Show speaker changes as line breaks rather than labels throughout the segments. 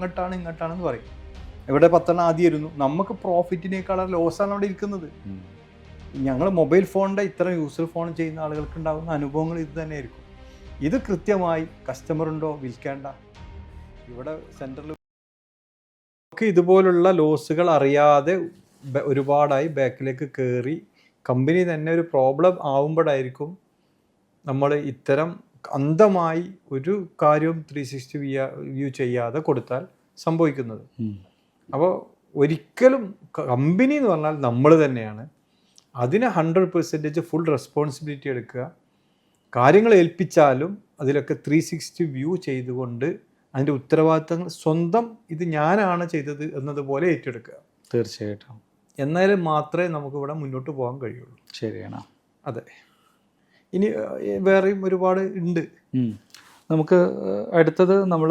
അങ്ങോട്ടാണ് ഇങ്ങോട്ടാണെന്ന് പറയും. ഇവിടെ പത്തെണ്ണം ആദ്യം ഇരുന്നു നമുക്ക് പ്രോഫിറ്റിനേക്കാളും ലോസാണ് അവിടെ ഇരിക്കുന്നത്. ഞങ്ങൾ മൊബൈൽ ഫോണിന്റെ ഇത്ര യൂസർ ഫോൺ ചെയ്യുന്ന ആളുകൾക്ക് ഉണ്ടാകുന്ന അനുഭവങ്ങൾ ഇത് തന്നെയായിരിക്കും. ഇത് കൃത്യമായി കസ്റ്റമർ ഉണ്ടോ വിൽക്കേണ്ട? ഇവിടെ സെന്ററിൽ ഒക്കെ ഇതുപോലുള്ള ലോസുകൾ അറിയാതെ ഒരുപാടായി ബാക്കിലേക്ക് കയറി കമ്പനി തന്നെ ഒരു പ്രോബ്ലം ആവുമ്പോഴായിരിക്കും നമ്മൾ ഇത്തരം അന്ധമായി ഒരു കാര്യവും ത്രീ സിക്സ്റ്റി വ്യൂ ചെയ്യാതെ കൊടുത്താൽ സംഭവിക്കുന്നത്. അപ്പോൾ ഒരിക്കലും കമ്പനി എന്ന് പറഞ്ഞാൽ നമ്മൾ തന്നെയാണ്. അതിന് ഹൺഡ്രഡ് പെർസെന്റേജ് ഫുൾ റെസ്പോൺസിബിലിറ്റി എടുക്കുക. കാര്യങ്ങൾ ഏൽപ്പിച്ചാലും അതിലൊക്കെ ത്രീ സിക്സ്റ്റി വ്യൂ ചെയ്തുകൊണ്ട് അതിന്റെ ഉത്തരവാദിത്തങ്ങൾ സ്വന്തം ഇത് ഞാനാണ് ചെയ്തത് എന്നതുപോലെ ഏറ്റെടുക്കുക.
തീർച്ചയായിട്ടും.
എന്നാലും മാത്രമേ നമുക്കിവിടെ മുന്നോട്ട് പോകാൻ കഴിയുള്ളൂ.
ശരിയാണ്.
അതെ. ഇനി വേറെയും ഒരുപാട് ഉണ്ട്.
നമുക്ക് അടുത്തത് നമ്മൾ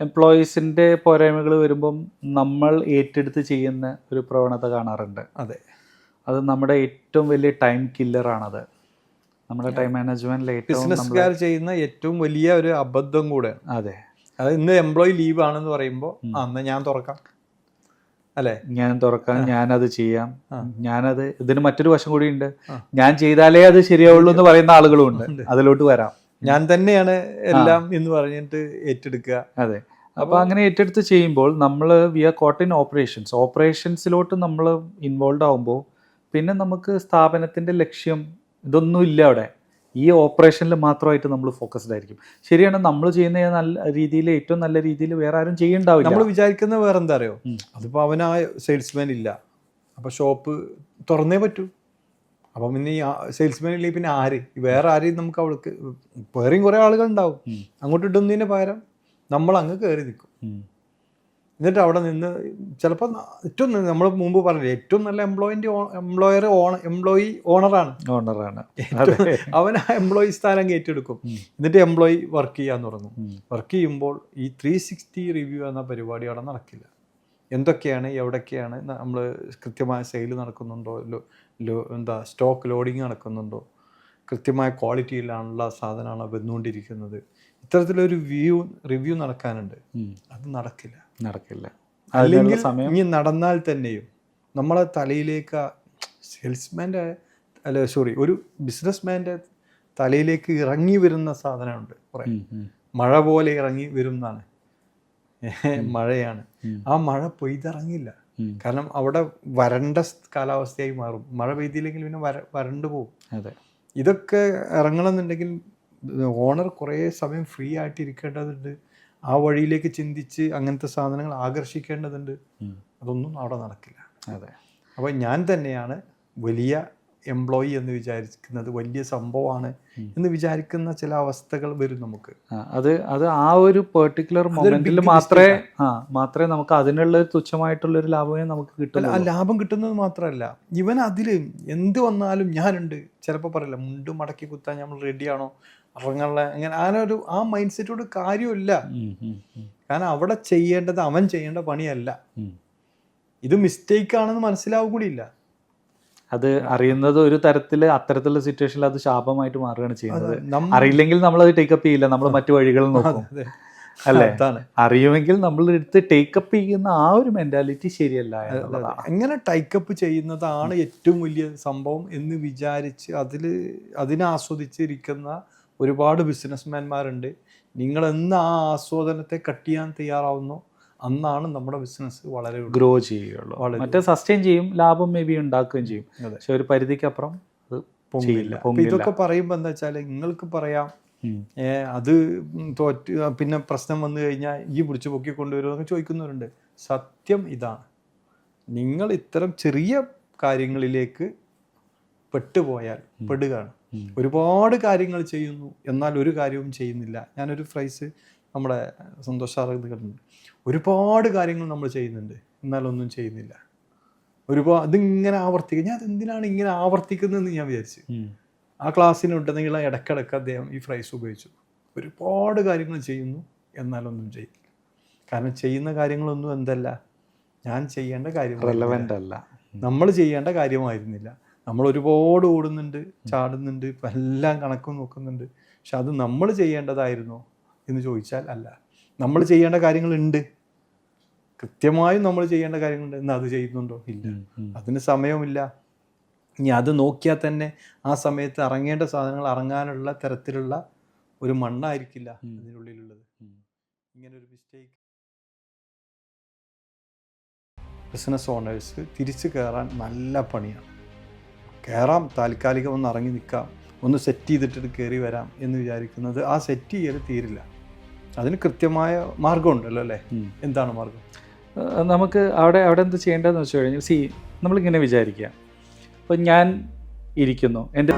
എംപ്ലോയീസിന്റെ പോരായ്മകൾ വരുമ്പം നമ്മൾ ഏറ്റെടുത്ത് ചെയ്യുന്ന ഒരു പ്രവണത കാണാറുണ്ട്.
അതെ.
അത് നമ്മുടെ ഏറ്റവും വലിയ ടൈം കില്ലറാണത് നമ്മുടെ ടൈം മാനേജ്മെന്റിൽ
ബിസിനസ്സുകാർ ചെയ്യുന്ന ഏറ്റവും വലിയ ഒരു അബദ്ധം കൂടെ
അതെ.
അത് ഇന്ന് എംപ്ലോയി ലീവ് ആണെന്ന് പറയുമ്പോൾ അന്ന് ഞാൻ തുറക്കാം. അല്ലേ?
ഞാൻ തുറക്കാം ഞാനത് ചെയ്യാം. ഞാനത് ഇതിന് മറ്റൊരു വശം കൂടി ഉണ്ട് ഞാൻ ചെയ്താലേ അത് ശരിയാവുള്ളൂ എന്ന് പറയുന്ന ആളുകളും ഉണ്ട്.
ഉണ്ട്.
അതിലോട്ട് വരാം.
ഞാൻ തന്നെയാണ് എല്ലാം എന്ന് പറഞ്ഞിട്ട് ഏറ്റെടുക്കുക.
അതെ. അപ്പോൾ അങ്ങനെ ഏറ്റെടുത്ത് ചെയ്യുമ്പോൾ നമ്മൾ we are caught in operations ഓപ്പറേഷൻസിലോട്ട് നമ്മൾ ഇൻവോൾവ് ആവുമ്പോൾ പിന്നെ നമുക്ക് സ്ഥാപനത്തിന്റെ ലക്ഷ്യം ഇതൊന്നും ഇല്ല അവിടെ. ഈ ഓപ്പറേഷനിൽ മാത്രമായിട്ട് നമ്മൾ ഫോക്കസ്ഡ് ആയിരിക്കും. ശരിയാണ് നമ്മൾ ചെയ്യുന്ന നല്ല രീതിയിൽ ഏറ്റവും നല്ല രീതിയിൽ വേറെ ആരും ചെയ്യണ്ടാവില്ല.
നമ്മൾ വിചാരിക്കുന്ന വേറെ എന്താ അറിയോ?
അതിപ്പോൾ
അതിപ്പോ അവനാ സെയിൽസ്മാൻ ഇല്ല. അപ്പൊ ഷോപ്പ് തുറന്നേ പറ്റൂ. അപ്പം പിന്നെ ഈ സെയിൽസ്മാൻ ഇല്ലെങ്കിൽ പിന്നെ ആര്? വേറെ ആരെയും നമുക്ക് അവൾക്ക് വേറെയും കുറേ ആളുകൾ ഉണ്ടാവും. അങ്ങോട്ട് ഇടുന്നതിന് പകരം നമ്മൾ അങ്ങ് കയറി നിൽക്കും. എന്നിട്ട് അവിടെ നിന്ന് ചിലപ്പോൾ ഏറ്റവും നമ്മൾ മുമ്പ് പറഞ്ഞില്ലേ ഏറ്റവും നല്ല എംപ്ലോയിന്റെ എംപ്ലോയർ ഓണ എംപ്ലോയി ഓണറാണ്
ഓണറാണ്
അവൻ ആ എംപ്ലോയി സ്ഥാനം ഏറ്റെടുക്കും. എന്നിട്ട് എംപ്ലോയി വർക്ക് ചെയ്യാൻ തുടങ്ങും. വർക്ക് ചെയ്യുമ്പോൾ ഈ ത്രീ സിക്സ്റ്റി റിവ്യൂ എന്ന പരിപാടി അവിടെ നടക്കില്ല. എന്തൊക്കെയാണ് എവിടൊക്കെയാണ് നമ്മൾ കൃത്യമായ സെയിൽ നടക്കുന്നുണ്ടോ? എന്താ സ്റ്റോക്ക് ലോഡിങ് നടക്കുന്നുണ്ടോ? കൃത്യമായ ക്വാളിറ്റിയിലാണുള്ള സാധനമാണ് വന്നുകൊണ്ടിരിക്കുന്നത്. ഇത്തരത്തിലൊരു വ്യൂ റിവ്യൂ നടക്കാനുണ്ട്. അത് നടക്കില്ല.
നടക്കില്ല.
അല്ലെങ്കിൽ
സമയം?
ഇനി നടന്നാൽ തന്നെയും നമ്മളെ തലയിലേക്ക് സെയിൽസ്മാന്റെ അല്ല സോറി ഒരു ബിസിനസ്മാന്റെ തലയിലേക്ക് ഇറങ്ങി വരുന്ന സാധനമുണ്ട് കുറേ. മഴ പോലെ ഇറങ്ങി വരുന്നതാണ്. മഴയാണ്. ആ മഴ പെയ്തിറങ്ങില്ല. കാരണം അവിടെ വരണ്ട കാലാവസ്ഥയായി മാറും. മഴ പെയ്തില്ലെങ്കിൽ പിന്നെ വര വരണ്ടു പോകും.
അതെ.
ഇതൊക്കെ ഇറങ്ങണമെന്നുണ്ടെങ്കിൽ ഓണർ കുറേ സമയം ഫ്രീ ആയിട്ട് ഇരിക്കേണ്ടതുണ്ട് ആ വഴിയിലേക്ക് ചിന്തിച്ച് അങ്ങനത്തെ സാധനങ്ങൾ ആകർഷിക്കേണ്ടതുണ്ട്. അതൊന്നും അവിടെ നടക്കില്ല.
അതെ.
അപ്പോൾ ഞാൻ തന്നെയാണ് വലിയ എംപ്ലോയി എന്ന് വിചാരിക്കുന്നത് വലിയ സംഭവമാണ് എന്ന് വിചാരിക്കുന്ന ചില അവസ്ഥകൾ വരും നമുക്ക്.
അത് അത് ആ ഒരു പെർട്ടിക്കുലർ മൊമെന്റിൽ മാത്രമേ ആ. മാത്രമേ നമുക്ക് അതിനുള്ള തുച്ഛമായിട്ടുള്ള ഒരു ലാഭമേ നമുക്ക് കിട്ടുള്ളൂ
ആ ലാഭം കിട്ടുന്നത് മാത്രമല്ല ഇവൻ അതിൽ എന്ത് വന്നാലും ഞാനുണ്ട്. ചിലപ്പോൾ പറയില്ല മുണ്ട് മടക്കി കുത്താൻ നമ്മൾ റെഡിയാണോ ഇറങ്ങാനുള്ള അങ്ങനെ ആ ഒരു ആ മൈൻഡ് സെറ്റോട് കാര്യമില്ല കാരണം അവിടെ ചെയ്യേണ്ടത് അവൻ ചെയ്യേണ്ട പണിയല്ല. ഇത് മിസ്റ്റേക്ക് ആണെന്ന് മനസ്സിലാവും കൂടിയില്ല
അത് അറിയുന്നത് ഒരു തരത്തിൽ അത്തരത്തിലുള്ള സിറ്റുവേഷനിൽ അത് ശാപമായിട്ട് മാറുകയാണ് ചെയ്യുന്നത്. അറിയില്ലെങ്കിൽ നമ്മൾ അത് ടേക്കപ്പ് ചെയ്യില്ല നമ്മൾ മറ്റു വഴികൾ നോക്കും. അല്ലെ? അറിയുമെങ്കിൽ നമ്മൾ എടുത്ത് ടേക്കപ്പ് ചെയ്യുന്ന ആ ഒരു മെന്റാലിറ്റി ശരിയല്ല
എങ്ങനെ ടൈക്കപ്പ് ചെയ്യുന്നതാണ് ഏറ്റവും വലിയ സംഭവം എന്ന് വിചാരിച്ച് അതിൽ അതിനെ ആസ്വദിച്ചിരിക്കുന്ന ഒരുപാട് ബിസിനസ്മാൻമാരുണ്ട് നിങ്ങൾ എന്ന് ആ ആസ്വാദനത്തെ കട്ട് ചെയ്യാൻ തയ്യാറാവുന്നോ. അന്നാണ് നമ്മുടെ ബിസിനസ് വളരെ
ഗ്രോ ചെയ്യുകയുള്ളൂ. മറ്റേ സസ്റ്റെയിൻ ചെയ്യും ലാഭം മേ ബി ഉണ്ടാക്കുകയും ചെയ്യും. പക്ഷെ ഒരു പരിധിക്കപ്പുറം അത്
പൊങ്ങില്ല. ഇതൊക്കെ പറയുമ്പോൾ എന്താ വെച്ചാൽ നിങ്ങൾക്ക് പറയാം. അത് തോറ്റ് പിന്നെ പ്രശ്നം വന്നു കഴിഞ്ഞാൽ ഈ പിടിച്ചു പൊക്കി കൊണ്ടുവരുമെന്നൊക്കെ ചോദിക്കുന്നവരുണ്ട് സത്യം ഇതാണ്. നിങ്ങൾ ഇത്തരം ചെറിയ കാര്യങ്ങളിലേക്ക് പെട്ടുപോയാൽ പെടുകയാണ്. ഒരുപാട് കാര്യങ്ങൾ ചെയ്യുന്നു എന്നാൽ ഒരു കാര്യവും ചെയ്യുന്നില്ല. ഞാനൊരു ഫ്രൈസ് നമ്മുടെ സന്തോഷാർഹതകളുണ്ട്. ഒരുപാട് കാര്യങ്ങൾ നമ്മൾ ചെയ്യുന്നുണ്ട്. എന്നാലൊന്നും ചെയ്യുന്നില്ല. ഒരുപാട് അതിങ്ങനെ ആവർത്തിക്കുക ഞാൻ എന്തിനാണ് ഇങ്ങനെ ആവർത്തിക്കുന്നതെന്ന് ഞാൻ വിചാരിച്ചു. ആ ക്ലാസ്സിന് ഉണ്ടെങ്കിൽ ഇടക്കിടക്ക് അദ്ദേഹം ഈ ഫ്രൈസ് ഉപയോഗിച്ചു. ഒരുപാട് കാര്യങ്ങൾ ചെയ്യുന്നു എന്നാലൊന്നും ചെയ്യില്ല കാരണം ചെയ്യുന്ന കാര്യങ്ങളൊന്നും എന്തല്ല. ഞാൻ ചെയ്യേണ്ട കാര്യം
അല്ല.
നമ്മൾ ചെയ്യേണ്ട കാര്യമായിരുന്നില്ല. നമ്മൾ ഒരുപാട് ഓടുന്നുണ്ട് ചാടുന്നുണ്ട് ഇപ്പം എല്ലാം കണക്കും നോക്കുന്നുണ്ട്. പക്ഷെ അത് നമ്മൾ ചെയ്യേണ്ടതായിരുന്നോ. എന്ന് ചോദിച്ചാൽ അല്ല. നമ്മൾ ചെയ്യേണ്ട കാര്യങ്ങളുണ്ട്. കൃത്യമായും നമ്മൾ ചെയ്യേണ്ട കാര്യങ്ങളുണ്ട്. എന്ന് അത് ചെയ്യുന്നുണ്ടോ? ഇല്ല. അതിന് സമയമില്ല. ഇനി അത് നോക്കിയാൽ തന്നെ ആ സമയത്ത് ഇറങ്ങേണ്ട സാധനങ്ങൾ ഇറങ്ങാനുള്ള തരത്തിലുള്ള ഒരു മണ്ണായിരിക്കില്ല. അതിനുള്ളിലുള്ളത്. ഇങ്ങനെ ഒരു മിസ്റ്റേക്ക് ബിസിനസ് ഓണേഴ്സ് തിരിച്ചു കയറാൻ നല്ല പണിയാണ്. കയറാം താൽക്കാലികം ഒന്ന് ഇറങ്ങി നിൽക്കാം. ഒന്ന് സെറ്റ് ചെയ്തിട്ട് കയറി വരാം എന്ന് വിചാരിക്കുന്നത് ആ സെറ്റ് ചെയ്യൽ തീരില്ല. അതിന് കൃത്യമായ മാർഗമുണ്ടല്ലോ അല്ലേ? എന്താണ് മാർഗം
നമുക്ക് അവിടെ അവിടെ എന്ത് ചെയ്യേണ്ടതെന്ന് വെച്ച് കഴിഞ്ഞാൽ സി നമ്മളിങ്ങനെ വിചാരിക്കുക. അപ്പം ഞാൻ ഇരിക്കുന്നു. എന്റെ